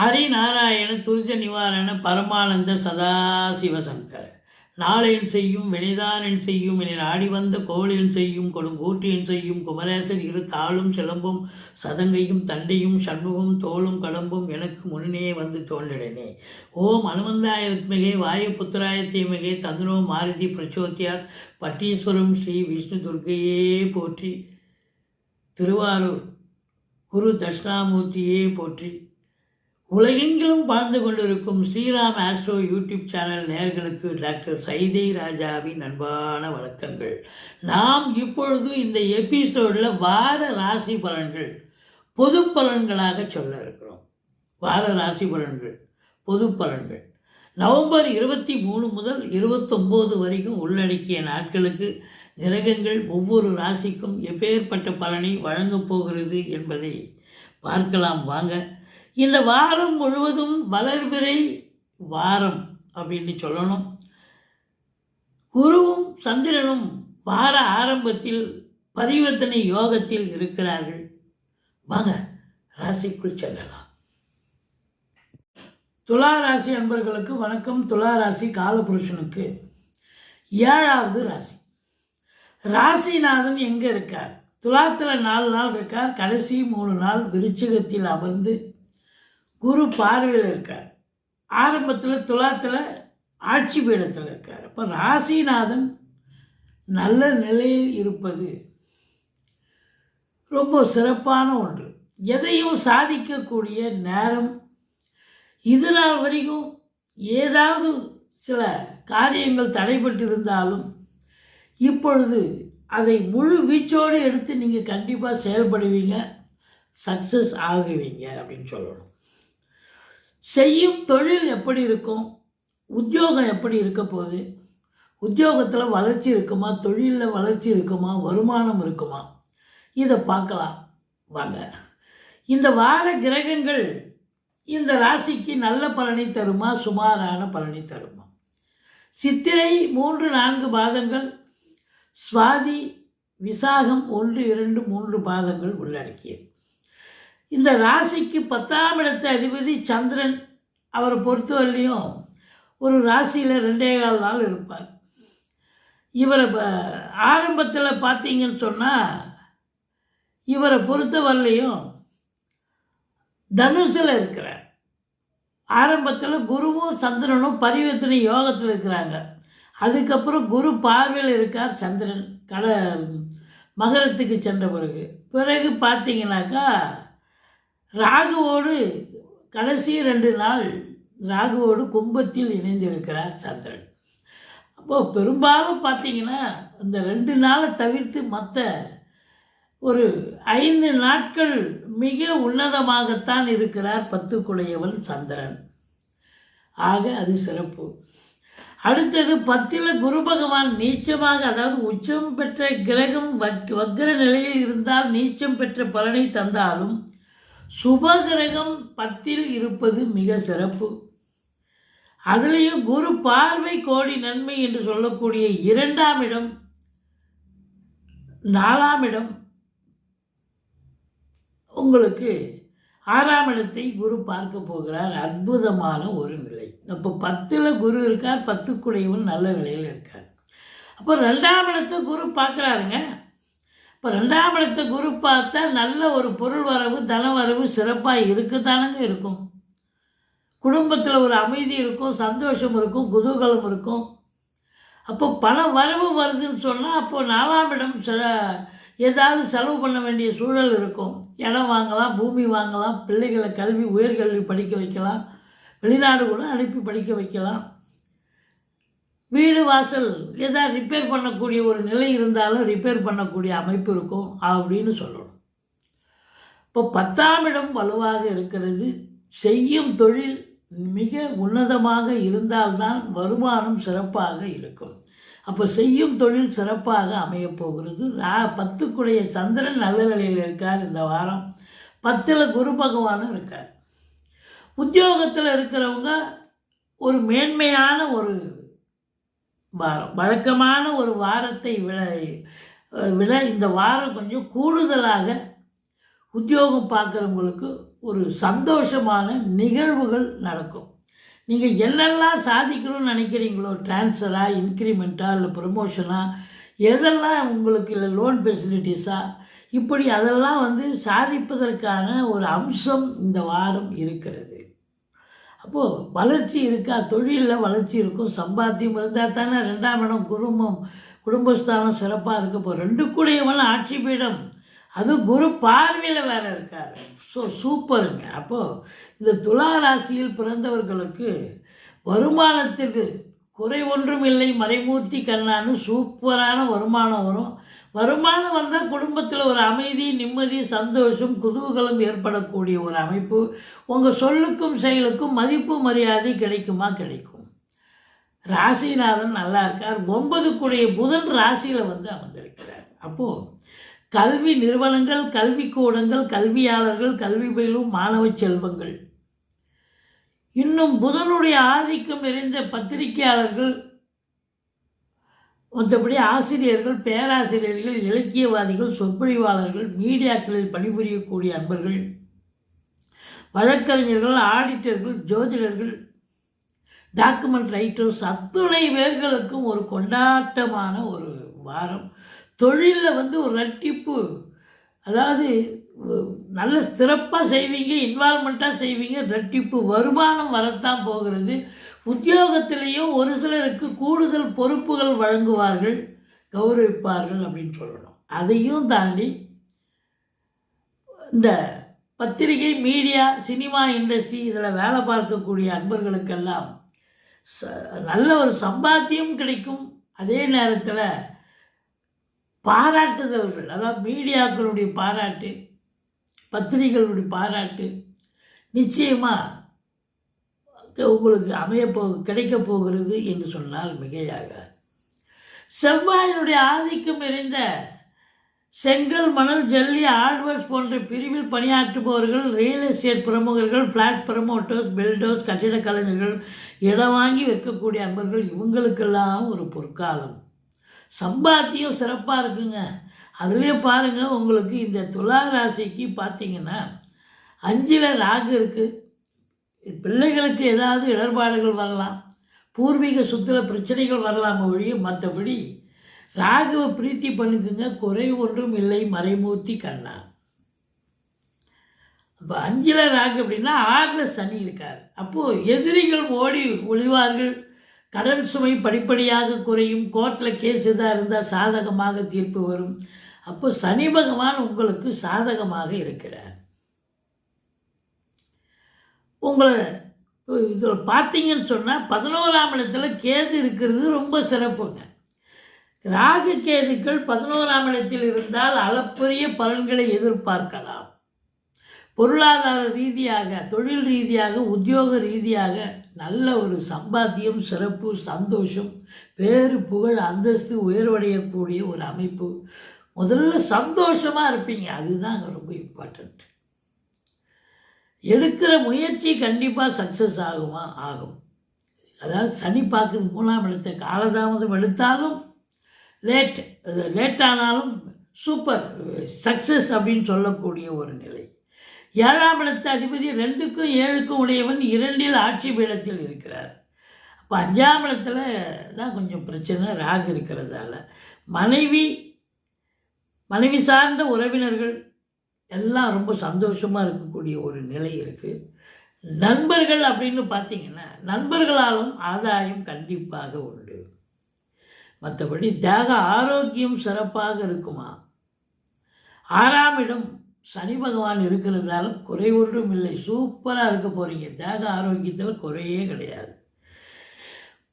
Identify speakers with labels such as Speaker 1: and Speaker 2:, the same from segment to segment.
Speaker 1: ஹரிநாராயண துரித நிவாரண பரமானந்த சதாசிவசங்கர. நாளையன் செய்யும் வினைதானன் செய்யும் என ஆடி வந்த கோளேன் செய்யும் கொடுங்கூற்றியன் செய்யும் குமரேசர் இரு தாளும் சிலம்பும் சதங்கையும் தண்டையும் சண்முகம் தோளும் கடம்பும் எனக்கு முன்னே வந்து தோன்றினே ஓம் அனுமந்தாய வித்மகே வாயுபுத்திராய தீமகே தந்தனோ மாருதி பிரச்சோத்தியாத் பட்டீஸ்வரம் ஸ்ரீ விஷ்ணு துர்கையே போற்றி. திருவாரூர் குரு தட்சிணாமூர்த்தியே போற்றி. உலகெங்கிலும் வாழ்ந்து கொண்டிருக்கும் ஸ்ரீராம் ஆஸ்ட்ரோ யூடியூப் சேனல் நேர்களுக்கு டாக்டர் சைதை ராஜாவின் அன்பான வணக்கங்கள். நாம் இப்பொழுது இந்த எபிசோடில் வார ராசி பலன்கள் பொது பலன்களாக சொல்ல இருக்கிறோம். வார ராசி பலன்கள் பொது பலன்கள். நவம்பர் இருபத்தி மூணு முதல் இருபத்தொம்போது வரைக்கும் உள்ளடக்கிய நாட்களுக்கு கிரகங்கள் ஒவ்வொரு ராசிக்கும் எப்பேற்பட்ட பலனை வழங்கப் போகிறது என்பதை பார்க்கலாம். வாங்க இந்த வாரம் முழுவதும் வளர்பிறை வாரம் அப்படின்னு சொல்லணும். குருவும் சந்திரனும் வார ஆரம்பத்தில் பரிவர்த்தனை யோகத்தில் இருக்கிறார்கள். வாங்க ராசிக்குள் செல்லலாம். துலா ராசி அன்பர்களுக்கு வணக்கம். துலா ராசி காலபுருஷனுக்கு ஏழாவது ராசி. ராசிநாதன் எங்கே இருக்கார்? துலாத்தில் நாலு நாள் இருக்கார். கடைசி மூணு நாள் விருச்சிகத்தில் அமர்ந்து குரு பார்வையில் இருக்கார். ஆரம்பத்தில் துலாத்தில் ஆட்சி பீடத்தில் இருக்கார். அப்போ ராசிநாதன் நல்ல நிலையில் இருப்பது ரொம்ப சிறப்பான ஒன்று. எதையும் சாதிக்கக்கூடிய நேரம் இது நாள் வரைக்கும் ஏதாவது சில காரியங்கள் தடைபட்டு இருந்தாலும் இப்பொழுது அதை முழு வீச்சோடு எடுத்து நீங்கள் கண்டிப்பாக செயல்படுவீங்க சக்ஸஸ் ஆகுவீங்க அப்படின்னு சொல்லணும். செய்யும் தொழில் எப்படி இருக்கும்? உத்தியோகம் எப்படி இருக்க போகுது? உத்தியோகத்தில் வளர்ச்சி இருக்குமா? தொழிலில் வளர்ச்சி இருக்குமா? வருமானம் இருக்குமா? இதை பார்க்கலாம். வாங்க. இந்த வார கிரகங்கள் இந்த ராசிக்கு நல்ல பலனை தருமா? சுமாரான பலனை தருமா? சித்திரை மூன்று நான்கு பாதங்கள். சுவாதி விசாகம் ஒன்று இரண்டு மூன்று பாதங்கள் உள்ளடக்கியது. இந்த ராசிக்கு பத்தாம் இடத்த அதிபதி சந்திரன் அவரை பொறுத்தவரையிலையும் ஒரு ராசியில் ரெண்டே கால் நாள் இருப்பார். இவரை ஆரம்பத்தில் பார்த்தீங்கன்னு சொன்னால் இவரை பொறுத்தவரையிலையும் தனுசில் இருக்கிறார். ஆரம்பத்தில் குருவும் சந்திரனும் பரிவர்த்தனை யோகத்தில் இருக்கிறாங்க. அதுக்கப்புறம் குரு பார்வையில் இருக்கார் சந்திரன். கட மகரத்துக்கு சென்ற பிறகு. பிறகு பார்த்தீங்கன்னாக்கா ராகுவோடு கடைசி ரெண்டு நாள் ராகுவோடு கும்பத்தில் இணைந்திருக்கிறார் சந்திரன். அப்போது பெரும்பாலும் பார்த்தீங்கன்னா இந்த ரெண்டு நாளை தவிர்த்து மற்ற ஒரு ஐந்து நாட்கள் மிக உன்னதமாகத்தான் இருக்கிறார் பத்து குலையவன் சந்திரன். ஆக அது சிறப்பு. அடுத்தது பத்தில் குரு பகவான் நீச்சமாக அதாவது உச்சம் பெற்ற கிரகம் வக் வக்ர நிலையில் இருந்தால் நீச்சம் பெற்ற பலனை தந்தாலும் சுப கிரகம் பத்தில் இருப்பது மிக சிறப்பு. அதுலேயும் குரு பார்வை கோடி நன்மை என்று சொல்லக்கூடிய இரண்டாம் இடம் நாலாம் இடம் உங்களுக்கு ஆறாம் இடத்தை குரு பார்க்க போகிறார். அற்புதமான ஒரு நிலை. அப்போ பத்தில் குரு இருக்கார் பத்துக்குடையவன் நல்ல நிலையில் இருக்கார். அப்போ ரெண்டாம் இடத்தை குரு பார்க்குறாருங்க. இப்போ ரெண்டாம் இடத்த குரு பார்த்தா நல்ல ஒரு பொருள் வரவு தன வரவு சிறப்பாக இருக்குதானங்க இருக்கும். குடும்பத்தில் ஒரு அமைதி இருக்கும் சந்தோஷம் இருக்கும் குதூகலம் இருக்கும். அப்போ பணம் வரவு வருதுன்னு சொன்னால் அப்போது நாலாம் இடம் சில ஏதாவது செலவு பண்ண வேண்டிய சூழல் இருக்கும். இடம் வாங்கலாம் பூமி வாங்கலாம் பிள்ளைகளை கல்வி உயர்கல்வி படிக்க வைக்கலாம். வெளிநாடு கூட அனுப்பி படிக்க வைக்கலாம். வீடு வாசல் ஏதாவது ரிப்பேர் பண்ணக்கூடிய ஒரு நிலை இருந்தாலும் ரிப்பேர் பண்ணக்கூடிய அமைப்பு இருக்கும் அப்படின்னு சொல்லணும். இப்போ பத்தாம் இடம் வலுவாக இருக்கிறது. செய்யும் தொழில் மிக உன்னதமாக இருந்தால்தான் வருமானம் சிறப்பாக இருக்கும். அப்போ செய்யும் தொழில் சிறப்பாக அமையப் போகிறது. ரா பத்துக்குடைய சந்திரன் நல்ல நிலையில் இருக்கார் இந்த வாரம். பத்தில் குரு பகவானும் இருக்கார். உத்தியோகத்தில் இருக்கிறவங்க ஒரு மேன்மையான ஒரு வாரம். வழக்கமான ஒரு வாரத்தை விட விட இந்த வாரம் கொஞ்சம் கூடுதலாக உத்தியோகம் பார்க்குறவங்களுக்கு ஒரு சந்தோஷமான நிகழ்வுகள் நடக்கும். நீங்கள் என்னெல்லாம் சாதிக்கணும்னு நினைக்கிறீங்களோ ட்ரான்ஸ்ஃபராக இன்க்ரிமெண்ட்டாக இல்லை ப்ரொமோஷனாக எதெல்லாம் உங்களுக்கு இல்லை லோன் ஃபெசிலிட்டிஸா இப்படி அதெல்லாம் வந்து சாதிப்பதற்கான ஒரு அம்சம் இந்த வாரம் இருக்கிறது. அப்போது வளர்ச்சி இருக்கா? தொழிலில் வளர்ச்சி இருக்கும். சம்பாத்தியம் இருந்தால் தானே ரெண்டாம் இடம் குடும்பம் குடும்பஸ்தானம் சிறப்பாக இருக்குது இப்போ ரெண்டு கூடியவன் ஆட்சி பீடம். அது குரு பார்வையில் வேறு இருக்கார். ஸோ சூப்பருங்க. அப்போது இந்த துலா ராசியில் பிறந்தவர்களுக்கு வருமானத்திற்கு குறை ஒன்றும் இல்லை. மறைமூர்த்தி கண்ணான்னு சூப்பரான வருமானம் வரும். வருமானம் வந்தால் குடும்பத்தில் ஒரு அமைதி நிம்மதி சந்தோஷம் குதூகலம் ஏற்படக்கூடிய ஒரு அமைப்பு. உங்கள் சொல்லுக்கும் செயலுக்கும் மதிப்பு மரியாதை கிடைக்குமா? கிடைக்கும். ராசிநாதன் நல்லா இருக்கார். ஒன்பதுக்குடைய புதன் ராசியில் வந்து அமர்ந்திருக்கிறார். அப்போது கல்வி நிறுவனங்கள் கல்விக்கூடங்கள் கல்வியாளர்கள் கல்வி பயிலும் மாணவ செல்வங்கள். இன்னும் புதனுடைய ஆதிக்கம் நிறைந்த பத்திரிகையாளர்கள் மற்றபடி ஆசிரியர்கள் பேராசிரியர்கள் இலக்கியவாதிகள் சொற்பொழிவாளர்கள் மீடியாக்களில் பணிபுரியக்கூடிய அன்பர்கள் வழக்கறிஞர்கள் ஆடிட்டர்கள் ஜோதிடர்கள் டாக்குமெண்ட் ரைட்டர்ஸ் அத்துணை பேர்களுக்கும் ஒரு கொண்டாட்டமான ஒரு வாரம். தொழிலில் வந்து ஒரு ரட்டிப்பு. அதாவது நல்ல சிறப்பாக செய்வீங்க இன்வால்மெண்ட்டாக செய்வீங்க ரட்டிப்பு வருமானம் வரத்தான் போகிறது. உத்தியோகத்திலேயும் ஒரு சிலருக்கு கூடுதல் பொறுப்புகள் வழங்குவார்கள் கௌரவிப்பார்கள் அப்படின்னு சொல்லணும். அதையும் தாண்டி இந்த பத்திரிகை மீடியா சினிமா இண்டஸ்ட்ரி இதில் வேலை பார்க்கக்கூடிய அன்பர்களுக்கெல்லாம் ச நல்ல ஒரு சம்பாத்தியம் கிடைக்கும். அதே நேரத்தில் பாராட்டுதல்கள் அதாவது மீடியாக்களுடைய பாராட்டு பத்திரிகைகளுடைய பாராட்டு நிச்சயமாக உங்களுக்கு அமையப்போ கிடைக்கப் போகிறது என்று சொன்னால் மிகையாக செவ்வாயினுடைய ஆதிக்கம் நிறைந்த செங்கல் மணல் ஜல்லி ஆட்வர்ஸ் போன்ற பிரிவில் பணியாற்றுபவர்கள் ரியல் எஸ்டேட் பிரமுகர்கள் ஃப்ளாட் ப்ரமோட்டர்ஸ் பில்டர்ஸ் கட்டிடக் கலைஞர்கள் இடம் வாங்கி விற்கக்கூடிய அன்பர்கள் இவங்களுக்கெல்லாம் ஒரு பொற்காலம். சம்பாத்தியம் சிறப்பாக இருக்குங்க. அதுலேயே பாருங்கள் உங்களுக்கு இந்த துலா ராசிக்கு பார்த்தீங்கன்னா அஞ்சில் ராகு இருக்குது பிள்ளைகளுக்கு ஏதாவது இடர்பாடுகள் வரலாம் பூர்வீக சுத்தில் பிரச்சனைகள் வரலாம் ஒழிய மற்றபடி ராகுவை பிரீத்தி பண்ணுக்குங்க குறை ஒன்றும் இல்லை மறைமூர்த்தி கண்ணா. அப்போ அஞ்சில் ராகு அப்படின்னா ஆறில் சனி இருக்கார். அப்போது எதிரிகள் ஓடி ஒளிவார்கள் கடன் சுமை படிப்படியாக குறையும் கோர்ட்டில் கேஸ் எதாக இருந்தால் சாதகமாக தீர்ப்பு வரும். அப்போ சனி பகவான் உங்களுக்கு சாதகமாக இருக்கிறார். உங்களை இதில் பார்த்தீங்கன்னு சொன்னால் பதினோராம் இடத்துல கேது இருக்கிறது ரொம்ப சிறப்புங்க. ராகு கேதுக்கள் பதினோராம் இடத்தில் இருந்தால் அளப்பரிய பலன்களை எதிர்பார்க்கலாம். பொருளாதார ரீதியாக தொழில் ரீதியாக உத்தியோக ரீதியாக நல்ல ஒரு சம்பாத்தியம் சிறப்பு சந்தோஷம் பேரு புகழ் அந்தஸ்து உயர்வடையக்கூடிய ஒரு அமைப்பு. முதல்ல சந்தோஷமாக இருப்பீங்க. அதுதான் அங்கே ரொம்ப இம்பார்ட்டண்ட் எடுக்கிற முயற்சி கண்டிப்பாக சக்ஸஸ் ஆகுமா? ஆகும். அதாவது சனி பார்க்குது மூணாம் இடத்தை காலதாமதம் எடுத்தாலும் லேட் லேட் ஆனாலும் சூப்பர் சக்ஸஸ் அப்படின்னு சொல்லக்கூடிய ஒரு நிலை. ஏழாம் இடத்த அதிபதி ரெண்டுக்கும் ஏழுக்கும் உடையவன் இரண்டில் ஆட்சி பீடத்தில் இருக்கிறார். அப்போ அஞ்சாம் இடத்துல தான் கொஞ்சம் பிரச்சனை ராகு இருக்கிறதால மனைவி மனைவி சார்ந்த உறவினர்கள் எல்லாம் ரொம்ப சந்தோஷமாக இருக்கக்கூடிய ஒரு நிலை இருக்குது நண்பர்கள் அப்படின்னு பார்த்தீங்கன்னா நண்பர்களாலும் ஆதாயம் கண்டிப்பாக உண்டு. மற்றபடி தேக ஆரோக்கியம் சிறப்பாக இருக்குமா? ஆறாம் இடம் சனி பகவான் இருக்கிறதால குறை ஒன்றும் இல்லை. சூப்பராக இருக்க போகிறீங்க தேக ஆரோக்கியத்தில் குறையே கிடையாது.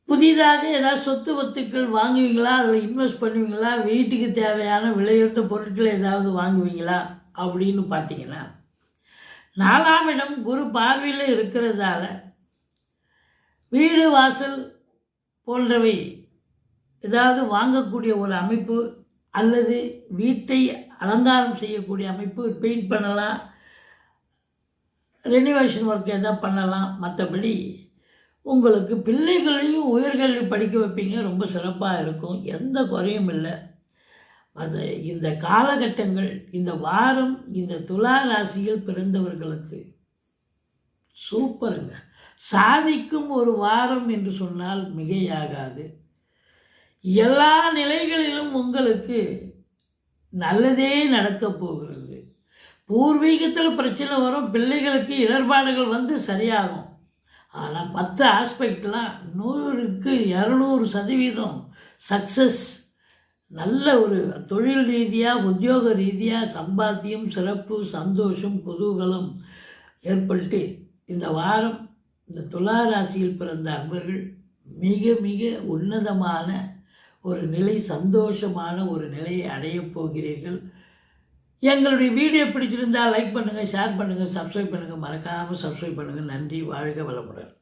Speaker 1: புதிதாக ஏதாவது சொத்து வத்துக்கள் வாங்குவீங்களா? அதில் இன்வெஸ்ட் பண்ணுவீங்களா? வீட்டுக்கு தேவையான விலையுயர்ந்த பொருட்களை ஏதாவது வாங்குவீங்களா? அப்படின்னு பார்த்தீங்கன்னா நாலாம் இடம் குரு பார்வையில் இருக்கிறதால வீடு வாசல் போன்றவை ஏதாவது வாங்கக்கூடிய ஒரு அமைப்பு அல்லது வீட்டை அலங்காரம் செய்யக்கூடிய அமைப்பு பெயிண்ட் பண்ணலாம் ரெனிவேஷன் ஒர்க் எதாவது பண்ணலாம் மற்றபடி உங்களுக்கு பிள்ளைகளையும் உயர்கல்வி படிக்க வைப்பீங்க ரொம்ப சிறப்பாக இருக்கும் எந்த குறையும் இல்லை. அது இந்த காலகட்டங்கள் இந்த வாரம் இந்த துலா ராசியில் பிறந்தவர்களுக்கு சூப்பருங்க. சாதிக்கும் ஒரு வாரம் என்று சொன்னால் மிகையாகாது. எல்லா நிலைகளிலும் உங்களுக்கு நல்லதே நடக்கப் போகிறது. பூர்வீகத்தில் பிரச்சனை வரும் பிள்ளைகளுக்கு இடர்பாடுகள் வந்து சரியாகும். ஆனால் மற்ற ஆஸ்பெக்ட்லாம் நூறுக்கு இரநூறு சதவீதம் சக்ஸஸ் நல்ல ஒரு தொழில் ரீதியாக உத்தியோக ரீதியாக சம்பாத்தியம் சிறப்பு சந்தோஷம் குதூகலம் ஏற்பட்டு இந்த வாரம் இந்த துலா ராசியில் பிறந்த அன்பர்கள் மிக மிக உன்னதமான ஒரு நிலை சந்தோஷமான ஒரு நிலையை அடையப் போகிறீர்கள். எங்களுடைய வீடியோ பிடிச்சிருந்தால் லைக் பண்ணுங்கள் ஷேர் பண்ணுங்கள் சப்ஸ்கிரைப் பண்ணுங்கள் மறக்காமல் சப்ஸ்கிரைப் பண்ணுங்கள் நன்றி வாழ்க வளமுடன்.